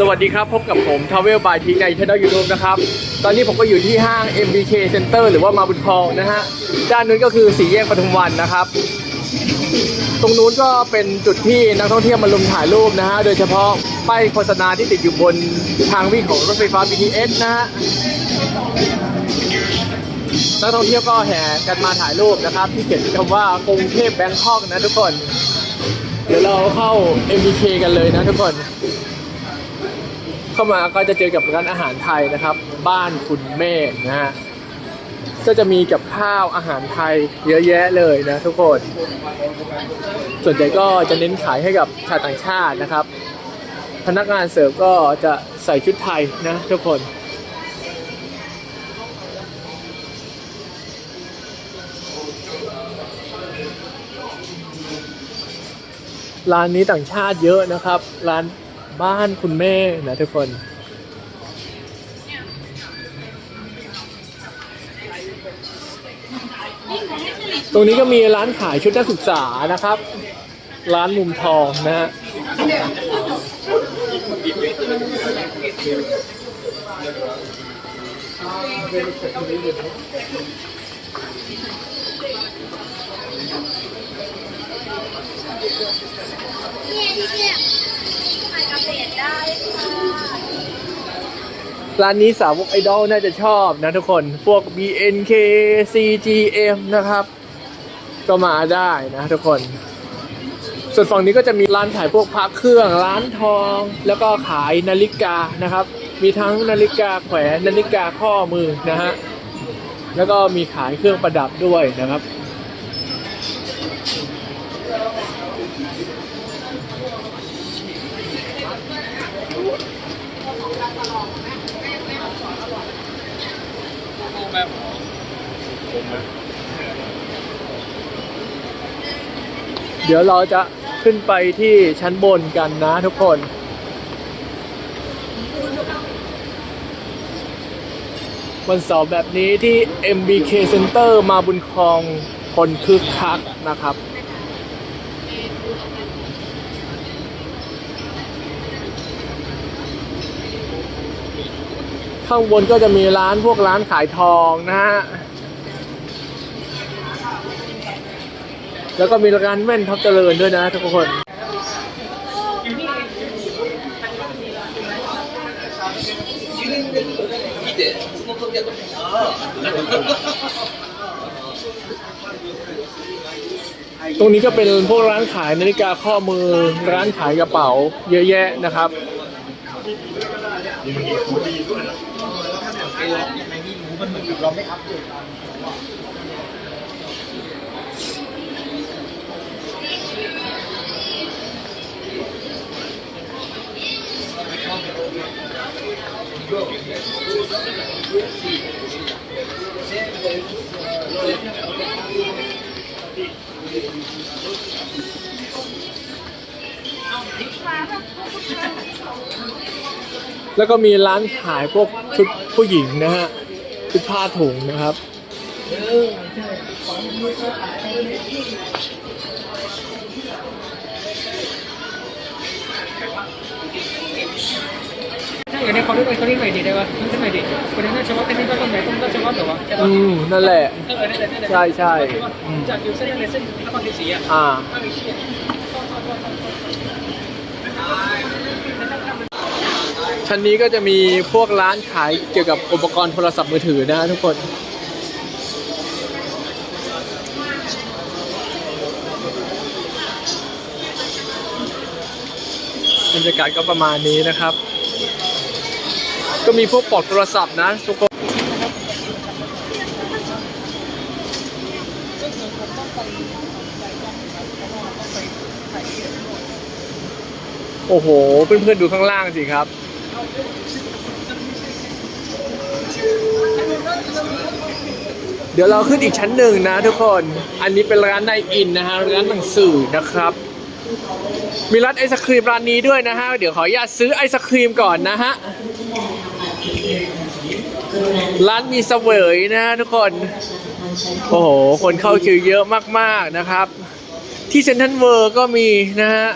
สวัสดีครับ พบกับผมทาวเวลบายทีในช่องยูทูบนะครับ ตอนนี้ผมก็อยู่ที่ห้าง MBK Center หรือว่ามาบุญคลองนะฮะ ด้านนู้นก็คือสี่แยกปทุมวันนะครับ ตรงนู้นก็เป็นจุดที่นักท่องเที่ยวมาลุมถ่ายรูปนะฮะ โดยเฉพาะป้ายโฆษณาที่ติดอยู่บนทางวิ่งของรถไฟฟ้า BTS นะฮะ นักท่องเที่ยวก็แห่กันมาถ่ายรูปนะครับ ที่เขียนคำว่ากรุงเทพแบงคอกนะทุกคน เดี๋ยวเราเข้า MBK กันเลยนะทุกคน เข้ามาก็จะเจอกับร้านอาหารไทยนะครับ บ้านคุณเมฆนะฮะก็จะมีกับข้าวอาหารไทยเยอะแยะเลยนะทุกคน ส่วนใหญ่ก็จะเน้นขายให้กับชาวต่างชาตินะครับ พนักงานเสิร์ฟก็จะใส่ชุดไทยนะทุกคน ร้านนี้ต่างชาติเยอะนะครับ ร้าน บ้านคุณแม่นะทุกคน ตรงนี้ก็มีร้านขายชุดนักศึกษานะครับ ร้านมุมทองนะฮะเนี่ยที่เนี่ย ได้ค่ะร้านนี้สาวกไอดอลน่าจะชอบนะทุกคน พวก BNK CGM นะครับ ก็มาได้นะทุกคน ส่วนฝั่งนี้ก็จะมีร้านขายพวกพักเครื่อง ร้านทอง แล้วก็ขายนาฬิกานะครับ มีทั้งนาฬิกาแขวนนาฬิกาข้อมือนะฮะ แล้วก็มีขายเครื่องประดับด้วยนะครับ เดี๋ยวเราจะขึ้นไปที่ชั้นบนกันนะทุกคน วันเสาร์แบบนี้ที่ MBK Center มาบุญครองคนคึกคักนะครับข้างบนก็จะมีร้านพวกร้านขายทองนะฮะ แล้วก็มีร้านแว่นท็อปเจริญด้วยนะทุกคนตรงนี้ก็เป็นพวกร้านขายนาฬิกาข้อมือร้านขายกระเป๋า เยอะแยะนะครับ แล้วก็มีร้านขายพวกชุดผู้หญิงนะฮะ ชุดผ้าถุงนะครับ อย่างนี้เขาเรียกเขาเรียกหน่อยดีได้ปะมันจะหน่อยดีคนนั้นน่าจะว่าเป็นที่ต้นไหนต้นต้นเฉพาะแต่ว่าอืมนั่นแหละเออได้ได้ได้ใช่ใช่จากยู่เส้นอะไรเส้นนครศรีสีอะอ่าชั้นนี้ก็จะมีพวกร้านขายเกี่ยวกับอุปกรณ์โทรศัพท์มือถือนะทุกคนบรรยากาศก็ประมาณนี้นะครับ ก็มีพวกปลอกโทรศัพท์นะทุกคนโอ้โห เพื่อนๆดูข้างล่างสิครับ เดี๋ยวเราขึ้นอีกชั้นหนึ่งนะทุกคน อันนี้เป็นร้านไดอินนะฮะ ร้านหนังสือนะครับ มีร้านไอศครีมร้านนี้ด้วยนะฮะ เดี๋ยวขออนุญาตซื้อไอศครีมก่อนนะฮะ ร้านมีเสวยนะฮะทุกคน โอ้โห คนเข้าคิวเยอะมากๆนะครับ ที่เซ็นทรัลเวิร์ก็มีนะฮะ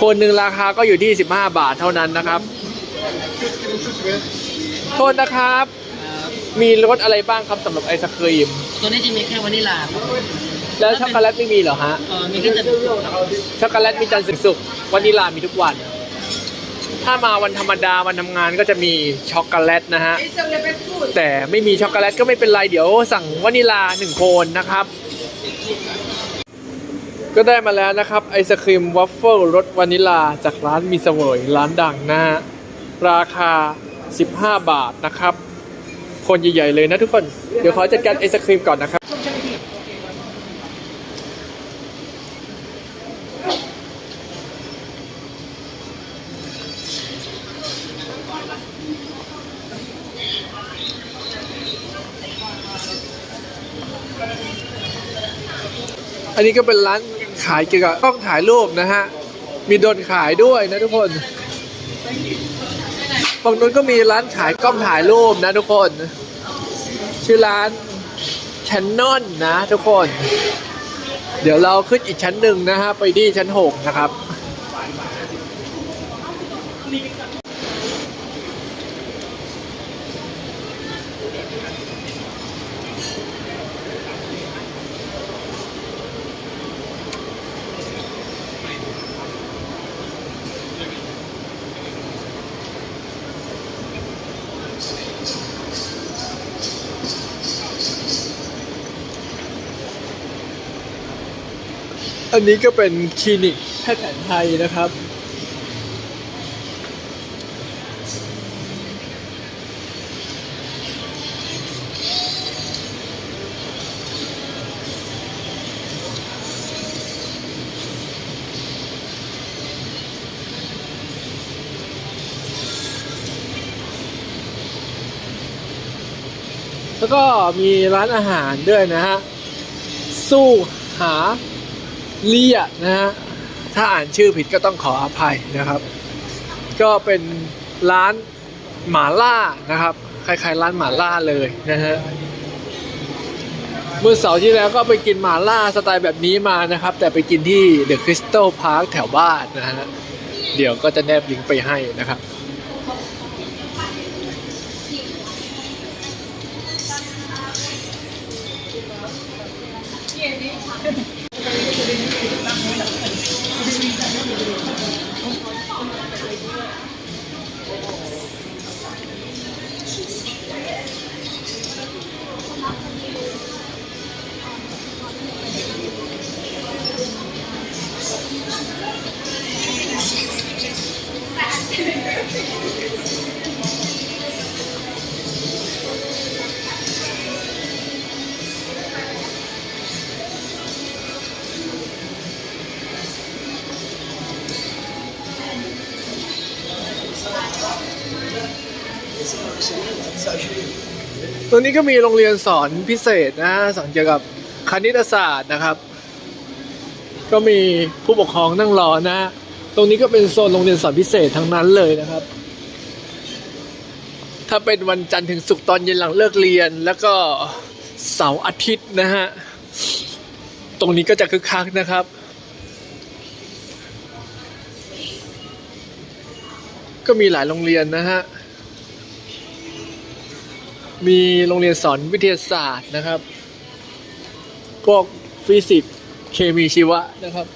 คคนหนึ่งราคาก็อยู่ที่ 15 บาทเท่านั้นนะครับ โทษนะครับ มีรสอะไรบ้างครับสำหรับไอศครีม ตัวนี้จะมีแค่วานิลลาครับแล้วช็อกโกแลตไม่มีเหรอฮะเออมีแค่จะสุกครับช็อกโกแลตมีจันทร์ถึงศุกร์วานิลามีทุกวัน ถ้ามาวันธรรมดาวันทำงานก็จะมีช็อกโกแลตนะฮะ แต่ไม่มีช็อกโกแลตก็ไม่เป็นไรเดี๋ยวสั่งวานิลาหนึ่งโคนนะครับ ก็ได้มาแล้วนะครับ ไอศครีมวัฟเฟิลรสวานิลาจากร้านมีเสวยร้านดังนะฮะ ราคา 15 บาทนะครับ คนใหญ่ๆเลยนะทุกคน เดี๋ยวขอจัดการไอศครีมก่อนนะครับ อันนี้ก็เป็นร้านขายเกี่ยวกับกล้องถ่ายรูปนะฮะ มีโดนขายด้วยนะทุกคนฝั่งนู้นก็มีร้านขายกล้องถ่ายรูปนะทุกคน ชื่อร้านช n นนอนนะทุกคน เดี๋ยวเราขึ้นอีกชั้นหนึ่งนะฮะ ไปที่ชั้นหกนะครับ อันนี้ก็เป็นคลินิกแพทย์แผนไทยนะครับ แล้วก็มีร้านอาหารด้วยนะฮะ สู้หา เลียนะฮะถ้าอ่านชื่อผิดก็ต้องขออภัยนะครับ ก็เป็นร้านหมาล่านะครับคล้ายๆร้านหมาล่าเลยนะฮะเมื่อเสาร์ที่แล้วก็ไปกินหมาล่าสไตล์แบบนี้มานะครับ แต่ไปกินที่เดอะคริสตัลพาร์คแถวบ้านนะฮะเดี๋ยวก็จะแนบลิงก์ไปให้นะครับ รงนี้ก็มีโรงเรียนสอนพิเศษนะสอนเกี่ยวกับคณิตศาสตร์นะครับ ก็มีผู้ปกครองนั่งรอนะ ตรงนี้ก็เป็นโซนโรงเรียนสอนพิเศษทั้งนั้นเลยนะครับ ถ้าเป็นวันจันทร์ถึงศุกร์ตอนเย็นหลังเลิกเรียน แล้วก็เสาร์อาทิตย์นะฮะตรงนี้ก็จะคึกคักนะครับก็มีหลายโรงเรียนนะฮะ มีโรงเรียนสอนวิทยาศาสตร์นะครับ พวกฟิสิกส์เคมีชีวะนะครับ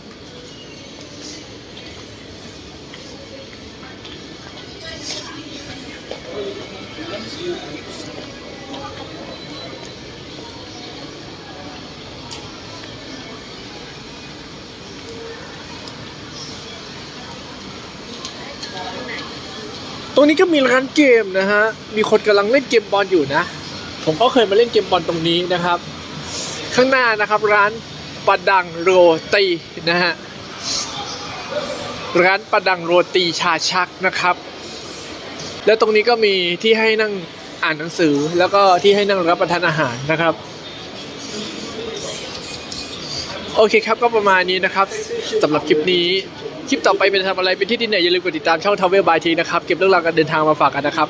ตรงนี้ก็มีร้านเกมนะฮะ มีคนกำลังเล่นเกมบอลอยู่นะ ผมก็เคยมาเล่นเกมบอลตรงนี้นะครับ ข้างหน้านะครับร้านปาดังโรตีนะฮะ ร้านปาดังโรตีชาชักนะครับ แล้วตรงนี้ก็มีที่ให้นั่งอ่านหนังสือแล้วก็ที่ให้นั่งรับประทานอาหารนะครับโอเคครับก็ประมาณนี้นะครับสำหรับคลิปนี้ คลิปต่อไปเป็นทำอะไรเป็นที่ดินไหนอย่าลืมกดติดตามช่องทาวเวลบายทีนะครับ เก็บเรื่องราวการเดินทางมาฝากกันนะครับ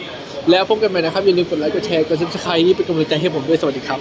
แล้วพบกันใหม่นะครับอย่าลืมกดไลค์กดแชร์กดซับสไครต์นี่เป็นกำลังใจให้ผมด้วยสวัสดีครับ